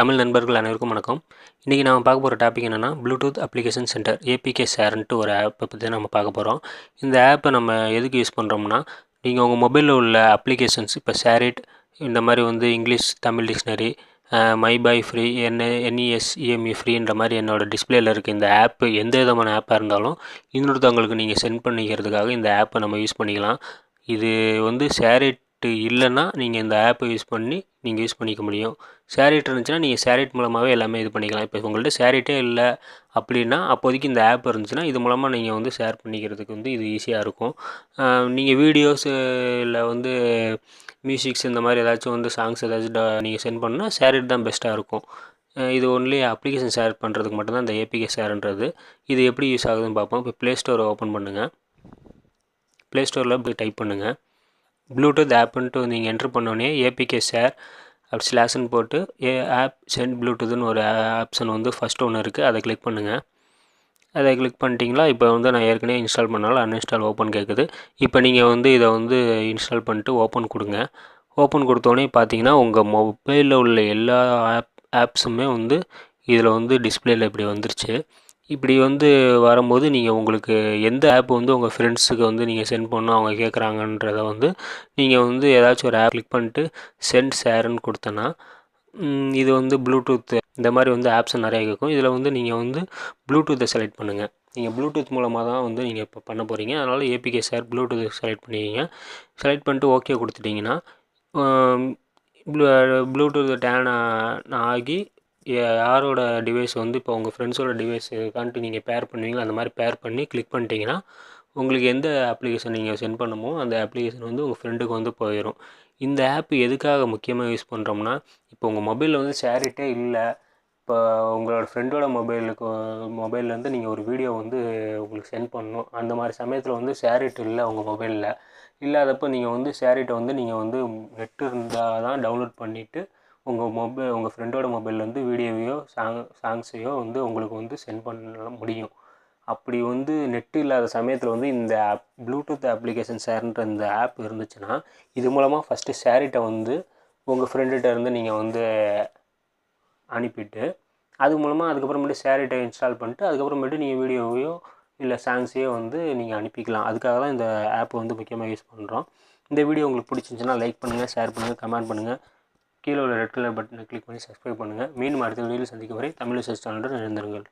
தமிழ் நண்பர்கள் அனைவருக்கும் வணக்கம். இன்றைக்கி நம்ம பார்க்க போகிற டாபிக் என்னென்னா ப்ளூடூத் அப்ளிகேஷன் சென்டர் ஏபிகே ஷேர்ன்ட்டு ஒரு ஆப்பை பற்றி நம்ம பார்க்க போகிறோம் இந்த ஆப்பை நம்ம எதுக்கு யூஸ் பண்ணுறோம்னா நீங்கள் உங்கள் மொபைலில் உள்ள அப்ளிகேஷன்ஸ் இப்போ ஷேரிட் இந்த மாதிரி வந்து இங்கிலீஷ் தமிழ் டிக்ஷனரி மை பை ஃப்ரீ என்ன என்இஎஸ்இஎம்இ ஃப்ரீன்ற மாதிரி என்னோடய டிஸ்பிளேயில் இருக்க இந்த ஆப்பு எந்த விதமான ஆப்பாக இருந்தாலும் இன்னொருத்தவங்களுக்கு நீங்கள் சென்ட் பண்ணிக்கிறதுக்காக இந்த ஆப்பை நம்ம யூஸ் பண்ணிக்கலாம். இது வந்து ஷேரிட் இல்லைன்னா நீங்கள் இந்த ஆப்பை யூஸ் பண்ணி நீங்கள் யூஸ் பண்ணிக்க முடியும். சேரிட் இருந்துச்சுன்னா நீங்கள் சேரிட் மூலமாகவே எல்லாமே இது பண்ணிக்கலாம். இப்போ உங்கள்கிட்ட சேரிட்டே இல்லை அப்படின்னா அப்போதைக்கு இந்த ஆப் இருந்துச்சுன்னா இது மூலமாக நீங்கள் வந்து ஷேர் பண்ணிக்கிறதுக்கு வந்து இது ஈஸியாக இருக்கும். நீங்கள் வீடியோஸ் இல்லை வந்து மியூசிக்ஸ் இந்த மாதிரி ஏதாச்சும் வந்து சாங்ஸ் ஏதாச்சும் நீங்கள் சென்ட் பண்ணால் சேரிட் தான் பெஸ்ட்டாக இருக்கும். இது ஒன்லி அப்ளிகேஷன் ஷேர் பண்ணுறதுக்கு மட்டும்தான் இந்த ஏபிகே ஷேர்ன்றது இது எப்படி யூஸ் ஆகுதுன்னு பார்ப்போம். இப்போ ப்ளே ஸ்டோரை ஓப்பன் பண்ணுங்கள் ப்ளே ஸ்டோரில் போய் டைப் பண்ணுங்கள் ப்ளூடூத் ஆப்புன்ட்டு நீங்கள் என்ட்ரு பண்ணோடனே ஏபிகே ஷேர் அப்படி ஸ்லாஷன் போட்டு ஏ ஆப் சென்ட் ப்ளூடூத்னு ஒரு ஆப்ஷன் வந்து ஃபஸ்ட் ஒன்று இருக்குது அதை கிளிக் பண்ணுங்கள் அதை கிளிக் பண்ணிட்டீங்களா? இப்போ வந்து நான் ஏற்கனவே இன்ஸ்டால் பண்ணாலும் அன்இன்ஸ்டால் ஓப்பன் கேட்குது இப்போ நீங்கள் வந்து இதை வந்து இன்ஸ்டால் பண்ணிட்டு ஓப்பன் கொடுங்க. ஓப்பன் கொடுத்தோடனே பார்த்தீங்கன்னா உங்கள் மொபைலில் உள்ள எல்லா ஆப் ஆப்ஸுமே வந்து இதில் வந்து டிஸ்பிளேயில் இப்படி வந்துருச்சு. இப்படி வந்து வரும்போது நீங்கள் உங்களுக்கு எந்த ஆப் வந்து உங்கள் ஃப்ரெண்ட்ஸுக்கு வந்து நீங்கள் சென்ட் பண்ணணும் அவங்க கேட்குறாங்கன்றத வந்து நீங்கள் வந்து ஏதாச்சும் ஒரு ஆப் கிளிக் பண்ணிட்டு சென்ட் ஷேர்னு கொடுத்தனா இது வந்து ப்ளூடூத் இந்த மாதிரி வந்து ஆப்ஸ் நிறைய கேட்கும் இதில் வந்து நீங்கள் வந்து ப்ளூடூத்தை செலக்ட் பண்ணுங்கள் நீங்கள் ப்ளூடூத் மூலமாக தான் வந்து நீங்கள் இப்போ பண்ண போகிறீங்க அதனால் ஏபிகே சார் ப்ளூடூத் செலக்ட் பண்ணிக்கிங்க செலக்ட் பண்ணிட்டு ஓகே கொடுத்துட்டிங்கன்னா ப்ளூடூத் டேன் ஆகி யாரோட டிவைஸ் வந்து இப்போ உங்கள் ஃப்ரெண்ட்ஸோட டிவைஸ் இருக்கான்ட்டு நீங்கள் பேர் பண்ணுவீங்களோ அந்த மாதிரி பேர் பண்ணி கிளிக் பண்ணிட்டீங்கன்னா உங்களுக்கு எந்த அப்ளிகேஷன் நீங்கள் சென்ட் பண்ணுமோ அந்த அப்ளிகேஷன் வந்து உங்கள் ஃப்ரெண்டுக்கு வந்து போயிடும் இந்த ஆப் எதுக்காக முக்கியமாக யூஸ் பண்ணுறோம்னா இப்போ உங்கள் மொபைலில் வந்து ஷேரிட்டே இல்லை இப்போ உங்களோட ஃப்ரெண்டோட மொபைலுக்கு மொபைல்லேருந்து நீங்கள் ஒரு வீடியோ வந்து உங்களுக்கு சென்ட் பண்ணணும். அந்த மாதிரி சமயத்தில் வந்து ஷேரிட் இல்லை உங்கள் மொபைலில் இல்லாதப்போ நீங்கள் வந்து ஷேரிட்டை வந்து நீங்கள் வந்து நெட்டு இருந்தால் தான் டவுன்லோட் பண்ணிவிட்டு உங்கள் மொபைல் உங்கள் ஃப்ரெண்டோட மொபைல்லேருந்து வீடியோவையோ சாங் சாங்ஸையோ வந்து உங்களுக்கு வந்து சென்ட் பண்ண முடியும். அப்படி வந்து நெட்டு இல்லாத சமயத்தில் வந்து இந்த ஆப் ப்ளூடூத் அப்ளிகேஷன் ஷேர்ன்ற இந்த ஆப் இருந்துச்சுன்னா இது மூலமாக ஃபஸ்ட்டு ஷேரிட்ட வந்து உங்கள் ஃப்ரெண்டுகிட்ட இருந்து நீங்கள் வந்து அனுப்பிட்டு அது மூலமாக அதுக்கப்புறமேட்டு ஷேரிட்டை இன்ஸ்டால் பண்ணிட்டு அதுக்கப்புறமேட்டு நீங்கள் வீடியோவையோ இல்லை சாங்ஸையோ வந்து நீங்கள் அனுப்பிக்கலாம். அதுக்காக தான் இந்த ஆப் வந்து முக்கியமாக யூஸ் பண்ணுறோம் இந்த வீடியோ உங்களுக்கு பிடிச்சிருந்துச்சுன்னா லைக் பண்ணுங்கள் ஷேர் பண்ணுங்கள் கமெண்ட் பண்ணுங்கள் கீழே உள்ள ரெட் கலர் பட்டனை கிளிக் பண்ணி சப்ஸ்கிரைப் பண்ணுங்கள் மீண்டும் அடுத்த வீடியோவில் சந்திக்கும் வரை தமிழ் சர்ச் சேனலுடன் இணைந்திருங்கள்.